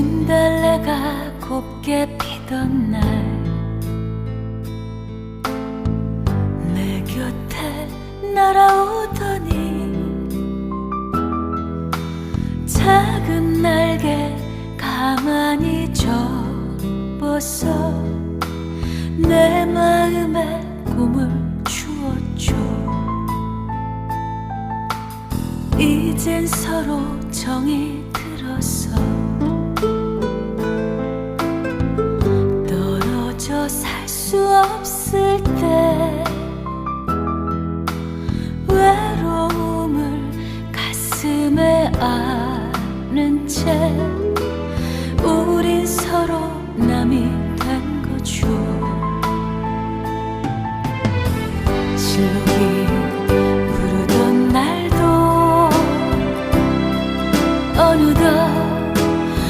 진달래가 곱게 피던 날 내 곁에 날아오더니 작은 날개 가만히 접어서 내 마음에 꿈을 주었죠. 이젠 서로 정이 수 없을 때 외로움을 가슴에 안은 채 우린 서로 남이 된 거죠.